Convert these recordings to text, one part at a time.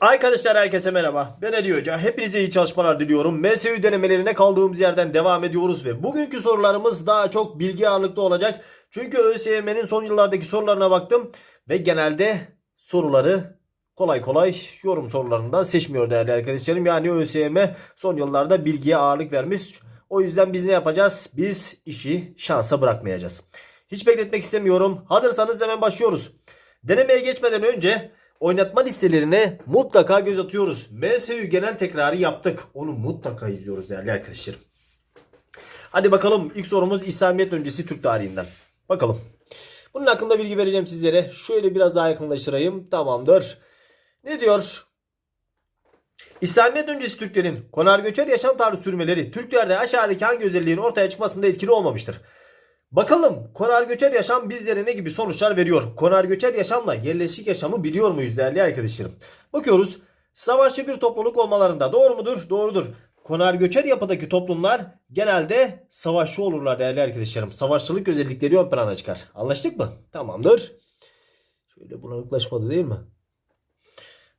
Arkadaşlar herkese merhaba. Ben Ali Hoca. Hepinize iyi çalışmalar diliyorum. MSU denemelerine kaldığımız yerden devam ediyoruz ve bugünkü sorularımız daha çok bilgi ağırlıklı olacak. Çünkü ÖSYM'nin son yıllardaki sorularına baktım ve genelde soruları kolay kolay yorum sorularından seçmiyor değerli arkadaşlarım. Yani ÖSYM son yıllarda bilgiye ağırlık vermiş. O yüzden biz ne yapacağız? Biz işi şansa bırakmayacağız. Hiç bekletmek istemiyorum. Hazırsanız hemen başlıyoruz. Denemeye geçmeden önce oynatma listelerine mutlaka göz atıyoruz. MSU genel tekrarı yaptık. Onu mutlaka izliyoruz değerli arkadaşlarım. Hadi bakalım ilk sorumuz İslamiyet öncesi Türk tarihinden. Bakalım. Bunun hakkında bilgi vereceğim sizlere. Şöyle biraz daha yakınlaştırayım. Tamamdır. Ne diyor? İslamiyet öncesi Türklerin konar göçer yaşam tarzı sürmeleri Türklerde aşağıdaki hangi özelliğin ortaya çıkmasında etkili olmamıştır? Bakalım konar göçer yaşam bizlere ne gibi sonuçlar veriyor? Konar göçer yaşamla yerleşik yaşamı biliyor muyuz değerli arkadaşlarım? Bakıyoruz. Savaşçı bir topluluk olmalarında doğru mudur? Doğrudur. Konar göçer yapıdaki toplumlar genelde savaşçı olurlar değerli arkadaşlarım. Savaşçılık özellikleri ön plana çıkar. Anlaştık mı? Tamamdır. Şöyle bulanıklaşmadı değil mi?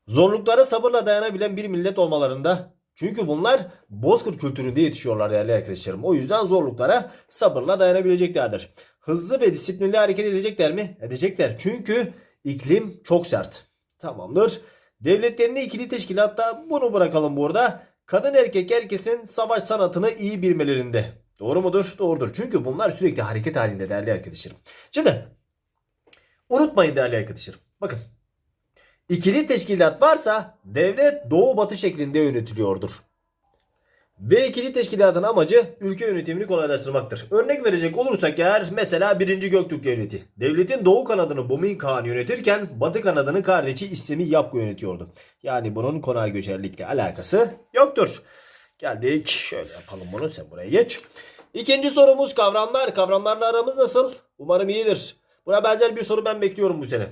Zorluklara sabırla dayanabilen bir millet olmalarında çünkü bunlar bozkır kültüründe yetişiyorlar değerli arkadaşlarım. O yüzden zorluklara sabırla dayanabileceklerdir. Hızlı ve disiplinli hareket edecekler mi? Edecekler. Çünkü iklim çok sert. Tamamdır. Devletlerini ikili teşkilatta bunu bırakalım burada. Kadın erkek herkesin savaş sanatını iyi bilmelerinde. Doğru mudur? Doğrudur. Çünkü bunlar sürekli hareket halinde değerli arkadaşlarım. Şimdi unutmayın değerli arkadaşlarım. Bakın İkili teşkilat varsa devlet doğu batı şeklinde yönetiliyordur. Ve ikili teşkilatın amacı ülke yönetimini kolaylaştırmaktır. Örnek verecek olursak eğer mesela 1. Göktürk Devleti. Devletin doğu kanadını Bumin Kağan yönetirken batı kanadını kardeşi İslemi Yapgu yönetiyordu. Yani bunun konar göçerlikle alakası yoktur. Geldik şöyle yapalım bunu sen buraya geç. İkinci sorumuz kavramlar. Kavramlarla aramız nasıl? Umarım iyidir. Buna benzer bir soru ben bekliyorum bu sene.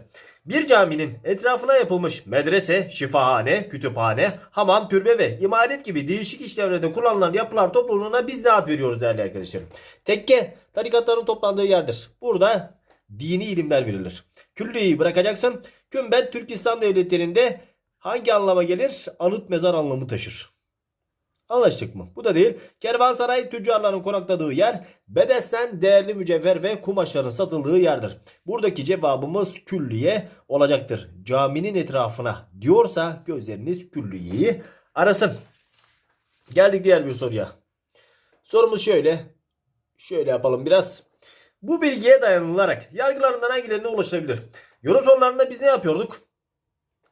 Bir caminin etrafına yapılmış medrese, şifahane, kütüphane, hamam, türbe ve imaret gibi değişik işlevlerde kullanılan yapılar topluluğuna biz ne ad veriyoruz değerli arkadaşlarım? Tekke, tarikatların toplandığı yerdir. Burada dini ilimler verilir. Külliyeyi bırakacaksın. Kümbet Türk İslam devletlerinde hangi anlama gelir? Anıt mezar anlamı taşır. Anlaştık mı? Bu da değil. Kervansaray tüccarların konakladığı yer Bedesten değerli mücevher ve kumaşların satıldığı yerdir. Buradaki cevabımız külliye olacaktır. Caminin etrafına diyorsa gözleriniz külliyeyi arasın. Geldik diğer bir soruya. Sorumuz şöyle. Şöyle yapalım biraz. Bu bilgiye dayanılarak yargılarından hangilerine ulaşılabilir? Yorum sorularında biz ne yapıyorduk?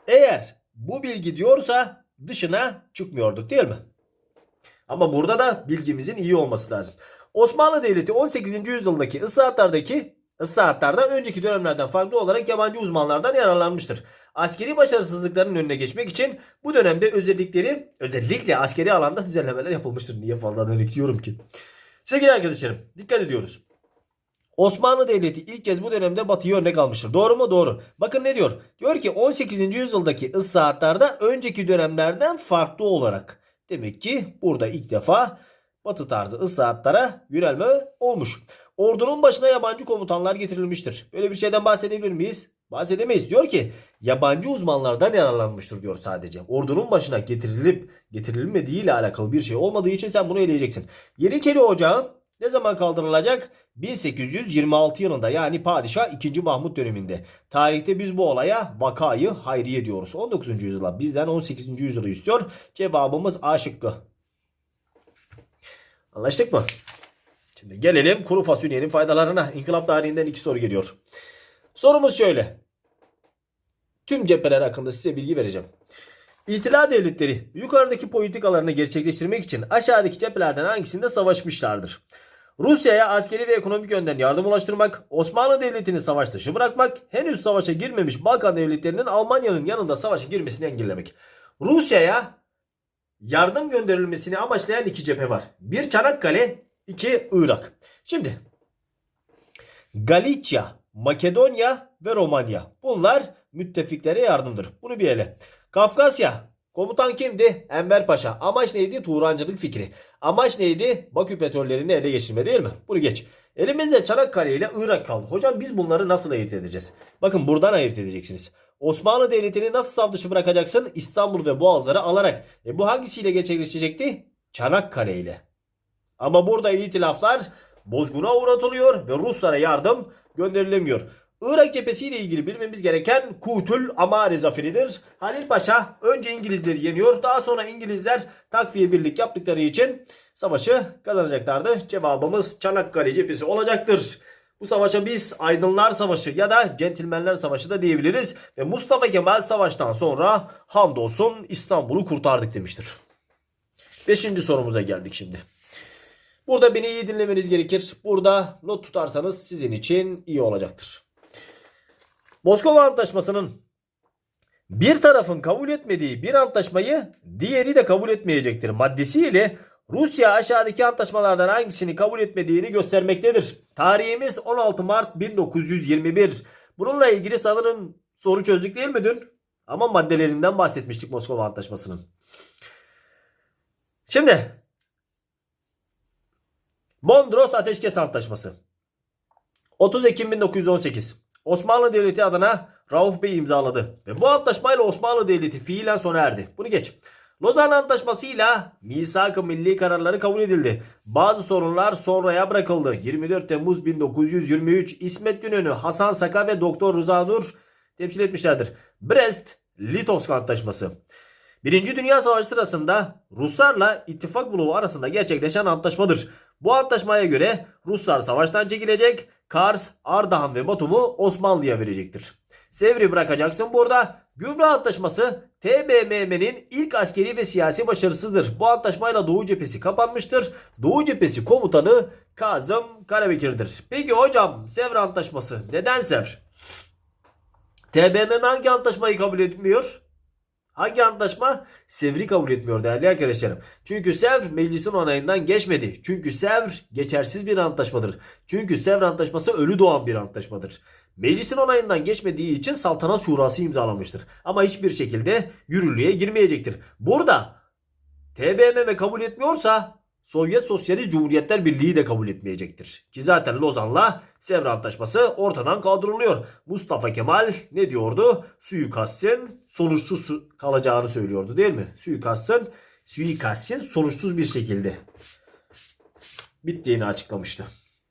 Eğer bu bilgi diyorsa dışına çıkmıyorduk değil mi? Ama burada da bilgimizin iyi olması lazım. Osmanlı Devleti 18. yüzyıldaki ıslahatlardaki ıslahatlarda önceki dönemlerden farklı olarak yabancı uzmanlardan yararlanmıştır. Askeri başarısızlıkların önüne geçmek için bu dönemde özellikleri özellikle askeri alanda düzenlemeler yapılmıştır. Niye fazladan ekliyorum ki? Sevgili arkadaşlarım dikkat ediyoruz. Osmanlı Devleti ilk kez bu dönemde Batı'yı örnek almıştır. Doğru mu? Doğru. Bakın ne diyor? Diyor ki 18. yüzyıldaki ıslahatlarda önceki dönemlerden farklı olarak. Demek ki burada ilk defa batı tarzı ıslahatlara yönelme olmuş. Ordunun başına yabancı komutanlar getirilmiştir. Böyle bir şeyden bahsedebilir miyiz? Bahsedemeyiz. Diyor ki yabancı uzmanlardan yararlanmıştır diyor sadece. Ordunun başına getirilip getirilmediği ile alakalı bir şey olmadığı için sen bunu eleyeceksin. Yeniçeri Ocağı ne zaman kaldırılacak? 1826 yılında yani Padişah 2. Mahmut döneminde. Tarihte biz bu olaya vakayı hayriye diyoruz. 19. yüzyıla bizden 18. yüzyılı istiyor. Cevabımız A şıkkı. Anlaştık mı? Şimdi gelelim kuru fasulyenin faydalarına. İnkılap tarihinden iki soru geliyor. Sorumuz şöyle. Tüm cepheler hakkında size bilgi vereceğim. İtila devletleri yukarıdaki politikalarını gerçekleştirmek için aşağıdaki cephelerden hangisinde savaşmışlardır? Rusya'ya askeri ve ekonomik yönden yardım ulaştırmak, Osmanlı Devleti'ni savaş dışı bırakmak, henüz savaşa girmemiş Balkan devletlerinin Almanya'nın yanında savaşa girmesini engellemek. Rusya'ya yardım gönderilmesini amaçlayan iki cephe var. Bir Çanakkale, iki Irak. Şimdi Galicia, Makedonya ve Romanya. Bunlar müttefiklere yardımdır. Bunu bir ele. Kafkasya. Komutan kimdi? Enver Paşa. Amaç neydi? Turancılık fikri. Amaç neydi? Bakü petrollerini ele geçirme değil mi? Bunu geç. Elimizde Çanakkale ile Irak kaldı. Hocam biz bunları nasıl ayırt edeceğiz? Bakın buradan ayırt edeceksiniz. Osmanlı Devleti'ni nasıl sav dışı bırakacaksın? İstanbul ve Boğazları alarak. E bu hangisiyle gerçekleşecekti? Çanakkale ile. Ama burada itilaflar bozguna uğratılıyor ve Ruslara yardım gönderilemiyor. Irak cephesiyle ilgili bilmemiz gereken Kutül Amare zaferidir. Halil Paşa önce İngilizleri yeniyor. Daha sonra İngilizler takviye birlik yaptıkları için savaşı kazanacaklardı. Cevabımız Çanakkale cephesi olacaktır. Bu savaşa biz Aydınlar Savaşı ya da Centilmenler Savaşı da diyebiliriz. Ve Mustafa Kemal savaştan sonra hamdolsun İstanbul'u kurtardık demiştir. Beşinci sorumuza geldik şimdi. Burada beni iyi dinlemeniz gerekir. Burada not tutarsanız sizin için iyi olacaktır. Moskova Antlaşması'nın bir tarafın kabul etmediği bir antlaşmayı diğeri de kabul etmeyecektir maddesiyle Rusya aşağıdaki antlaşmalardan hangisini kabul etmediğini göstermektedir. Tarihimiz 16 Mart 1921. Bununla ilgili sanırım soru çözdük değil mi dün? Ama maddelerinden bahsetmiştik Moskova Antlaşması'nın. Şimdi Mondros Ateşkes Antlaşması 30 Ekim 1918 Osmanlı Devleti adına Rauf Bey imzaladı ve bu antlaşmayla Osmanlı Devleti fiilen sona erdi. Bunu geç. Lozan Antlaşması'yla misak-ı milli kararları kabul edildi. Bazı sorunlar sonraya bırakıldı. 24 Temmuz 1923 İsmet İnönü, Hasan Saka ve Doktor Rıza Nur temsil etmişlerdir. Brest-Litovsk Antlaşması Birinci Dünya Savaşı sırasında Ruslarla ittifak bloğu arasında gerçekleşen antlaşmadır. Bu antlaşmaya göre Ruslar savaştan çekilecek, Kars, Ardahan ve Batum'u Osmanlı'ya verecektir. Sevri bırakacaksın burada. Gümrük Antlaşması TBMM'nin ilk askeri ve siyasi başarısıdır. Bu antlaşmayla Doğu cephesi kapanmıştır. Doğu cephesi komutanı Kazım Karabekir'dir. Peki hocam Sevr Antlaşması neden Sevr? TBMM hangi antlaşmayı kabul etmiyor? Hangi antlaşma? Sevr'i kabul etmiyor değerli arkadaşlarım. Çünkü Sevr meclisin onayından geçmedi. Çünkü Sevr geçersiz bir antlaşmadır. Çünkü Sevr antlaşması ölü doğan bir antlaşmadır. Meclisin onayından geçmediği için saltanat şurası imzalamıştır. Ama hiçbir şekilde yürürlüğe girmeyecektir. Burada TBMM kabul etmiyorsa Sovyet Sosyalist Cumhuriyetler Birliği de kabul etmeyecektir. Ki zaten Lozan'la Sevr Antlaşması ortadan kaldırılıyor. Mustafa Kemal ne diyordu? Suikastın sonuçsuz kalacağını söylüyordu değil mi? Suikastın, suikastın sonuçsuz bir şekilde bittiğini açıklamıştı.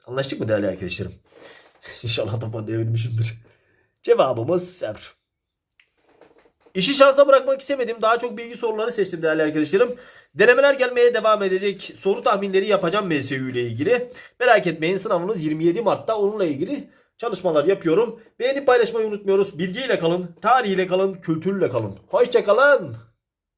Anlaştık mı değerli arkadaşlarım? İnşallah toparlayabilmişimdir. Cevabımız Sevr. İşi şansa bırakmak istemedim. Daha çok bilgi soruları seçtim değerli arkadaşlarım. Denemeler gelmeye devam edecek. Soru tahminleri yapacağım MSU ile ilgili. Merak etmeyin sınavınız 27 Mart'ta onunla ilgili çalışmalar yapıyorum. Beğenip paylaşmayı unutmuyoruz. Bilgiyle kalın, tarihiyle kalın, kültürle kalın. Hoşçakalın.